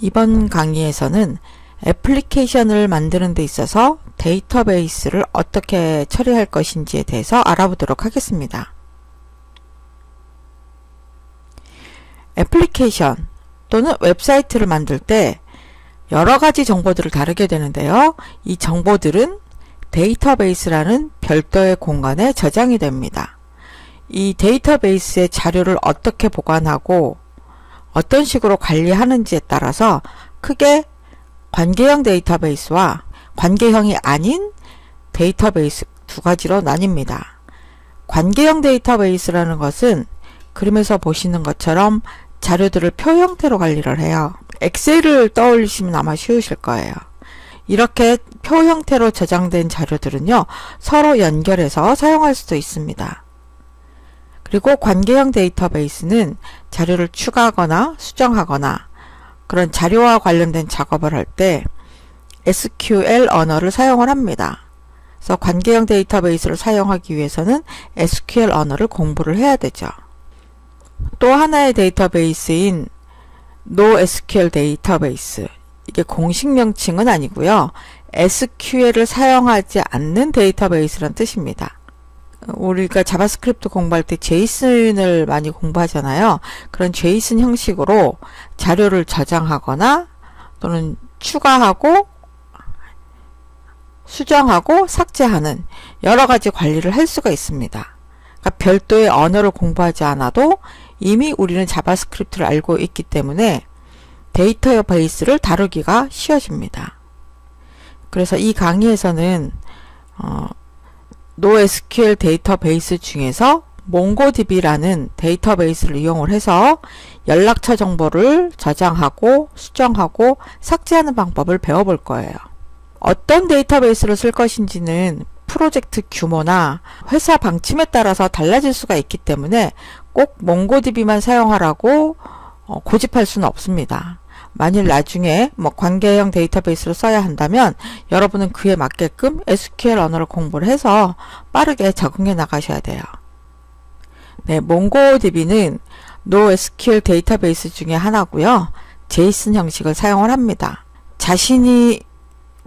이번 강의에서는 애플리케이션을 만드는 데 있어서 데이터베이스를 어떻게 처리할 것인지에 대해서 알아보도록 하겠습니다. 애플리케이션 또는 웹사이트를 만들 때 여러 가지 정보들을 다루게 되는데요. 이 정보들은 데이터베이스라는 별도의 공간에 저장이 됩니다. 이 데이터베이스의 자료를 어떻게 보관하고 어떤 식으로 관리하는지에 따라서 크게 관계형 데이터베이스와 관계형이 아닌 데이터베이스 두 가지로 나뉩니다. 관계형 데이터베이스라는 것은 그림에서 보시는 것처럼 자료들을 표 형태로 관리를 해요. 엑셀을 떠올리시면 아마 쉬우실 거예요. 이렇게 표 형태로 저장된 자료들은요, 서로 연결해서 사용할 수도 있습니다. 그리고 관계형 데이터베이스는 자료를 추가하거나 수정하거나 그런 자료와 관련된 작업을 할 때 SQL 언어를 사용을 합니다. 그래서 관계형 데이터베이스를 사용하기 위해서는 SQL 언어를 공부를 해야 되죠. 또 하나의 데이터베이스인 NoSQL 데이터베이스 이게 공식 명칭은 아니고요. SQL을 사용하지 않는 데이터베이스란 뜻입니다. 우리가 자바스크립트 공부할 때 제이슨을 많이 공부하잖아요. 그런 제이슨 형식으로 자료를 저장하거나 또는 추가하고 수정하고 삭제하는 여러 가지 관리를 할 수가 있습니다. 그러니까 별도의 언어를 공부하지 않아도 이미 우리는 자바스크립트를 알고 있기 때문에 데이터 베이스를 다루기가 쉬워집니다. 그래서 이 강의에서는 어, NoSQL 데이터베이스 중에서 MongoDB라는 데이터베이스를 이용을 해서 연락처 정보를 저장하고 수정하고 삭제하는 방법을 배워볼 거예요. 어떤 데이터베이스를 쓸 것인지는 프로젝트 규모나 회사 방침에 따라서 달라질 수가 있기 때문에 꼭 몽고DB만 사용하라고 어, 고집할 수는 없습니다. 만일 나중에 뭐 관계형 데이터베이스를 써야 한다면 여러분은 그에 맞게끔 SQL 언어를 공부를 해서 빠르게 적응해 나가셔야 돼요. 네, 몽고DB는 NoSQL 데이터베이스 중에 하나고요. 제이슨 형식을 사용을 합니다. 자신이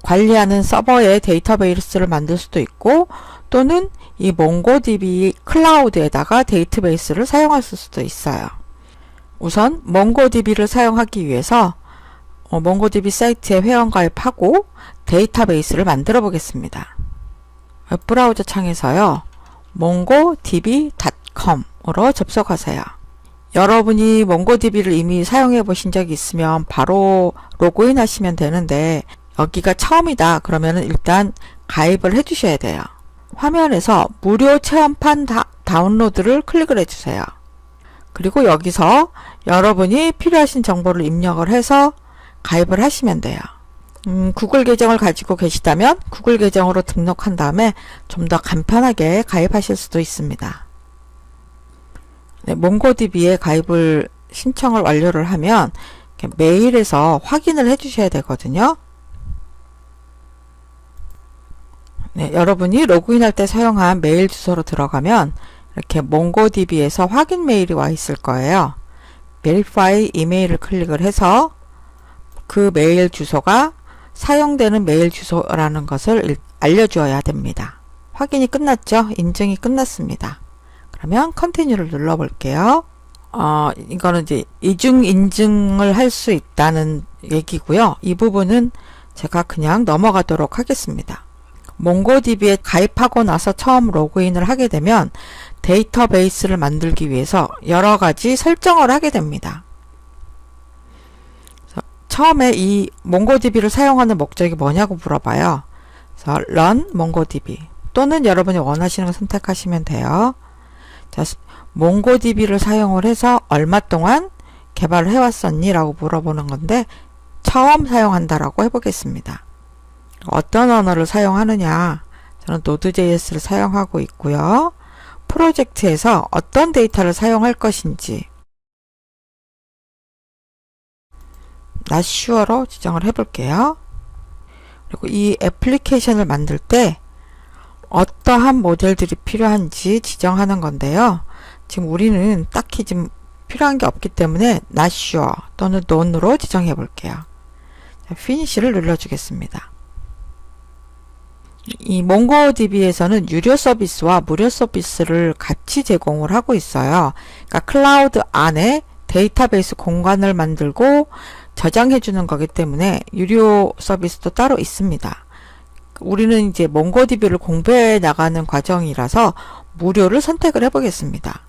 관리하는 서버의 데이터베이스를 만들 수도 있고 또는 이 몽고DB 클라우드에다가 데이터베이스를 사용할 수도 있어요. 우선 몽고DB를 사용하기 위해서 어, 몽고DB 사이트에 회원 가입하고 데이터베이스를 만들어 보겠습니다. 웹브라우저 창에서요. mongodb.com으로 접속하세요. 여러분이 몽고DB를 이미 사용해 보신 적이 있으면 바로 로그인 하시면 되는데 여기가 처음이다 그러면 일단 가입을 해 주셔야 돼요. 화면에서 무료 체험판 다, 다운로드를 클릭을 해 주세요. 그리고 여기서 여러분이 필요하신 정보를 입력을 해서 가입을 하시면 돼요. 음, 구글 계정을 가지고 계시다면 구글 계정으로 등록한 다음에 좀 더 간편하게 가입하실 수도 있습니다. 네, 몽고DB에 가입을 신청을 완료를 하면 메일에서 확인을 해 주셔야 되거든요. 네, 여러분이 로그인할 때 사용한 메일 주소로 들어가면 이렇게 몽고DB에서 확인 메일이 와 있을 거예요. Verify 이메일을 클릭을 해서 그 메일 주소가 사용되는 메일 주소라는 것을 알려주어야 됩니다. 확인이 끝났죠? 인증이 끝났습니다. 그러면 컨티뉴를 눌러 볼게요. 어, 이거는 이제 이중 인증을 할 수 있다는 얘기고요. 이 부분은 제가 그냥 넘어가도록 하겠습니다. 몽고DB에 가입하고 나서 처음 로그인을 하게 되면 데이터베이스를 만들기 위해서 여러 가지 설정을 하게 됩니다. 처음에 이 몽고DB를 사용하는 목적이 뭐냐고 물어봐요. 그래서 run mongodb 또는 여러분이 원하시는 걸 선택하시면 돼요. 자, 몽고DB를 사용을 해서 얼마 동안 개발을 해왔었니? 라고 물어보는 건데 처음 사용한다라고 해보겠습니다. 어떤 언어를 사용하느냐? 저는 Node.js를 사용하고 있고요. 프로젝트에서 어떤 데이터를 사용할 것인지 sure로 지정을 해볼게요. 그리고 이 애플리케이션을 만들 때 어떠한 모델들이 필요한지 지정하는 건데요. 지금 우리는 딱히 지금 필요한 게 없기 때문에 sure 또는 none으로 지정해 볼게요. 자, finish를 눌러주겠습니다. 이 몽고DB에서는 유료 서비스와 무료 서비스를 같이 제공을 하고 있어요. 그러니까 클라우드 안에 데이터베이스 공간을 만들고 저장해 주는 거기 때문에 유료 서비스도 따로 있습니다. 우리는 이제 몽고DB를 공부해 나가는 과정이라서 무료를 선택을 해 보겠습니다.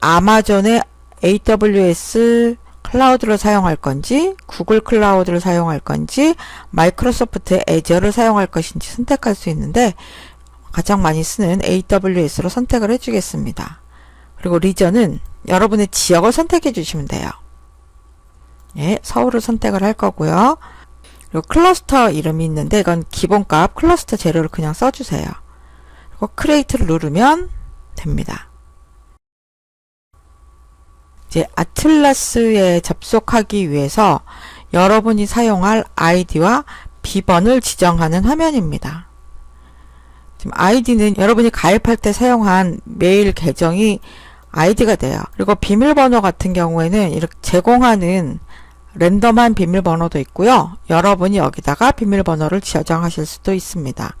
아마존의 AWS 클라우드를 사용할 건지, 구글 클라우드를 사용할 건지, 마이크로소프트의 애저를 사용할 것인지 선택할 수 있는데 가장 많이 쓰는 AWS로 선택을 해주겠습니다. 그리고 리전은 여러분의 지역을 선택해 주시면 돼요. 예, 서울을 선택을 할 거고요. 그리고 클러스터 이름이 있는데 이건 기본값 클러스터 재료를 그냥 써주세요. 그리고 크레이트를 누르면 됩니다. 이제 아틀라스에 접속하기 위해서 여러분이 사용할 아이디와 비번을 지정하는 화면입니다. 지금 아이디는 여러분이 가입할 때 사용한 메일 계정이 아이디가 돼요. 그리고 비밀번호 같은 경우에는 이렇게 제공하는 랜덤한 비밀번호도 있고요. 여러분이 여기다가 비밀번호를 저장하실 수도 있습니다.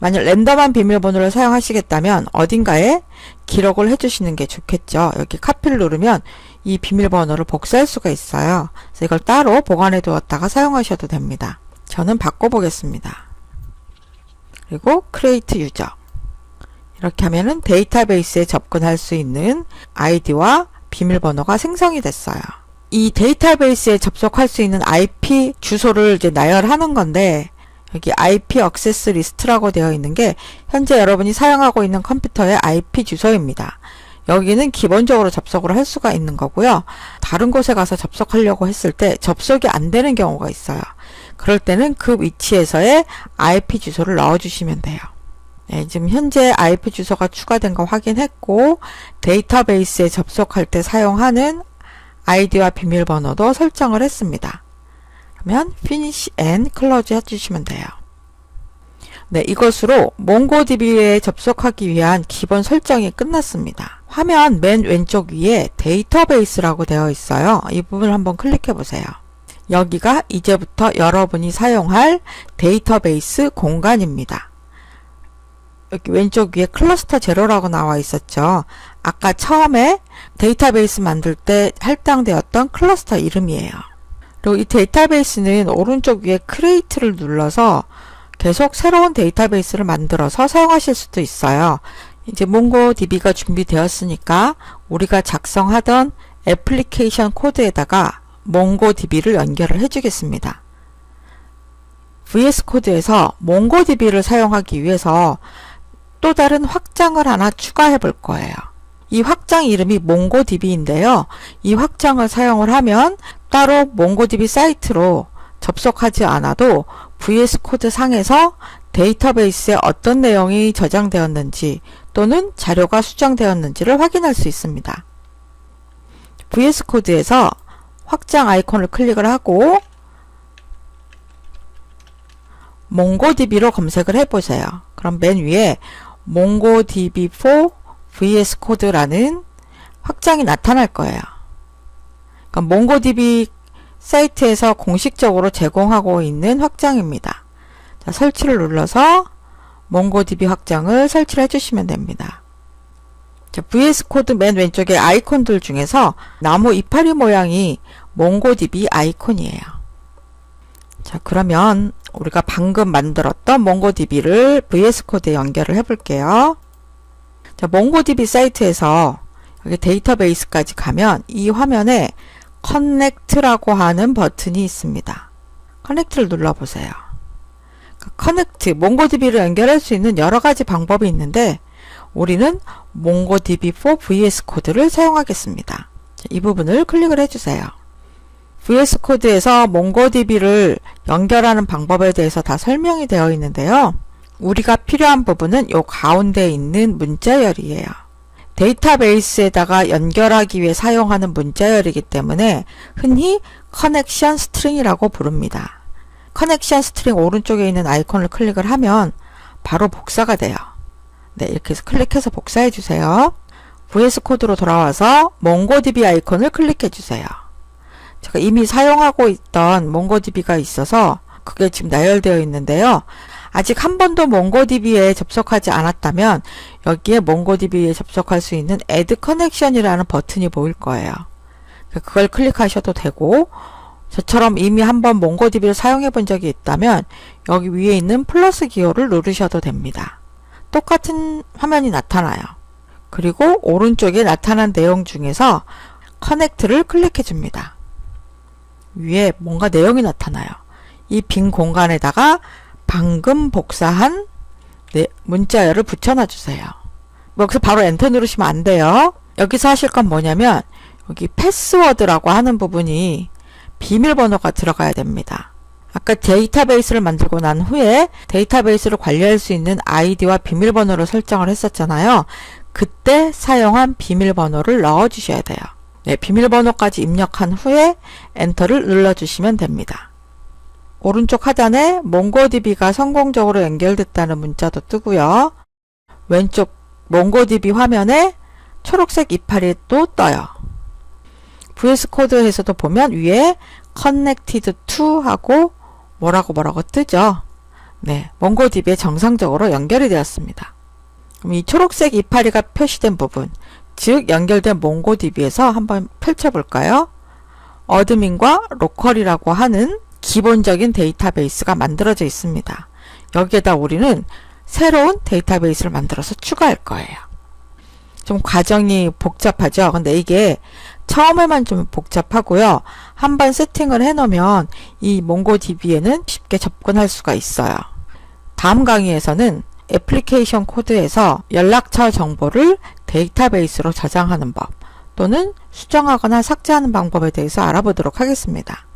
만약 랜덤한 비밀번호를 사용하시겠다면 어딘가에 기록을 해주시는 게 좋겠죠. 여기 카피를 누르면 이 비밀번호를 복사할 수가 있어요. 그래서 이걸 따로 보관해 두었다가 사용하셔도 됩니다. 저는 바꿔보겠습니다. 그리고 크레이트 유저 이렇게 하면은 데이터베이스에 접근할 수 있는 아이디와 비밀번호가 생성이 됐어요. 이 데이터베이스에 접속할 수 있는 IP 주소를 이제 나열하는 건데 여기 IP 액세스 리스트라고 되어 있는 게 현재 여러분이 사용하고 있는 컴퓨터의 IP 주소입니다. 여기는 기본적으로 접속을 할 수가 있는 거고요. 다른 곳에 가서 접속하려고 했을 때 접속이 안 되는 경우가 있어요. 그럴 때는 그 위치에서의 IP 주소를 넣어 주시면 돼요. 네, 지금 현재 IP 주소가 추가된 거 확인했고 데이터베이스에 접속할 때 사용하는 아이디와 비밀번호도 설정을 했습니다. 그러면 Finish and Close 해주시면 돼요. 네, 이것으로 몽고DB에 접속하기 위한 기본 설정이 끝났습니다. 화면 맨 왼쪽 위에 데이터베이스라고 되어 있어요. 이 부분을 한번 클릭해 보세요. 여기가 이제부터 여러분이 사용할 데이터베이스 공간입니다. 여기 왼쪽 위에 클러스터 제로라고 나와 있었죠. 아까 처음에 데이터베이스 만들 때 할당되었던 클러스터 이름이에요. 그리고 이 데이터베이스는 오른쪽 위에 크레이트를 눌러서 계속 새로운 데이터베이스를 만들어서 사용하실 수도 있어요. 이제 몽고DB가 준비되었으니까 우리가 작성하던 애플리케이션 코드에다가 몽고DB를 연결을 해주겠습니다. VS 코드에서 몽고DB를 사용하기 위해서 또 다른 확장을 하나 추가해 볼 거예요. 이 확장 이름이 몽고DB인데요. 이 확장을 사용을 하면 따로 몽고DB 사이트로 접속하지 않아도 VS 코드 상에서 데이터베이스에 어떤 내용이 저장되었는지 또는 자료가 수정되었는지를 확인할 수 있습니다. VS 코드에서 확장 아이콘을 클릭을 하고 몽고DB로 검색을 해보세요. 그럼 맨 위에 몽고DB4 VS 코드라는 확장이 나타날 거예요. 그러니까 몽고DB 사이트에서 공식적으로 제공하고 있는 확장입니다. 자, 설치를 눌러서 몽고DB 확장을 설치를 해주시면 됩니다. 자, VS 코드 맨 왼쪽에 아이콘들 중에서 나무 이파리 모양이 몽고DB 아이콘이에요. 자, 그러면 우리가 방금 만들었던 몽고DB를 VS 코드에 연결을 해볼게요. 자, 몽고DB 사이트에서 여기 데이터베이스까지 가면 이 화면에 커넥트라고 하는 버튼이 있습니다. 커넥트를 눌러보세요. 커넥트, 몽고DB를 연결할 수 있는 여러 가지 방법이 있는데 우리는 몽고DB4 VS 코드를 사용하겠습니다. 이 부분을 클릭을 해주세요. VS 코드에서 몽고DB를 연결하는 방법에 대해서 다 설명이 되어 있는데요. 우리가 필요한 부분은 요 가운데 있는 문자열이에요. 데이터베이스에다가 연결하기 위해 사용하는 문자열이기 때문에 흔히 커넥션 스트링이라고 부릅니다. 커넥션 스트링 오른쪽에 있는 아이콘을 클릭을 하면 바로 복사가 돼요. 네, 이렇게 해서 클릭해서 복사해 주세요. VS 코드로 돌아와서 몽고DB 아이콘을 클릭해 주세요. 제가 이미 사용하고 있던 몽고DB가 있어서 그게 지금 나열되어 있는데요. 아직 한 번도 몽고DB에 접속하지 않았다면 여기에 몽고DB에 접속할 수 있는 Add Connection이라는 버튼이 보일 거예요. 그걸 클릭하셔도 되고 저처럼 이미 한번 몽고DB를 사용해 본 적이 있다면 여기 위에 있는 플러스 기호를 누르셔도 됩니다. 똑같은 화면이 나타나요. 그리고 오른쪽에 나타난 내용 중에서 커넥트를 클릭해 줍니다. 위에 뭔가 내용이 나타나요. 이 빈 공간에다가 방금 복사한 네, 문자열을 붙여놔 주세요. 뭐 여기서 바로 엔터 누르시면 안 돼요. 여기서 하실 건 뭐냐면 여기 패스워드라고 하는 부분이 비밀번호가 들어가야 됩니다. 아까 데이터베이스를 만들고 난 후에 데이터베이스를 관리할 수 있는 아이디와 비밀번호를 설정을 했었잖아요. 그때 사용한 비밀번호를 넣어 주셔야 돼요. 네, 비밀번호까지 입력한 후에 엔터를 눌러 주시면 됩니다. 오른쪽 하단에 몽고DB가 성공적으로 연결됐다는 문자도 뜨고요. 왼쪽 몽고DB 화면에 초록색 이파리 또 떠요. VS 코드에서도 보면 위에 connected to 하고 뭐라고 뭐라고 뜨죠. 네, 몽고DB에 정상적으로 연결이 되었습니다. 그럼 이 초록색 이파리가 표시된 부분, 즉 연결된 몽고DB에서 한번 펼쳐볼까요? 어드민과 로컬이라고 하는 기본적인 데이터베이스가 만들어져 있습니다. 여기에다 우리는 새로운 데이터베이스를 만들어서 추가할 거예요. 좀 과정이 복잡하죠. 근데 이게 처음에만 좀 복잡하고요. 한번 세팅을 해놓으면 이 몽고DB에는 쉽게 접근할 수가 있어요. 다음 강의에서는 애플리케이션 코드에서 연락처 정보를 데이터베이스로 저장하는 법 또는 수정하거나 삭제하는 방법에 대해서 알아보도록 하겠습니다.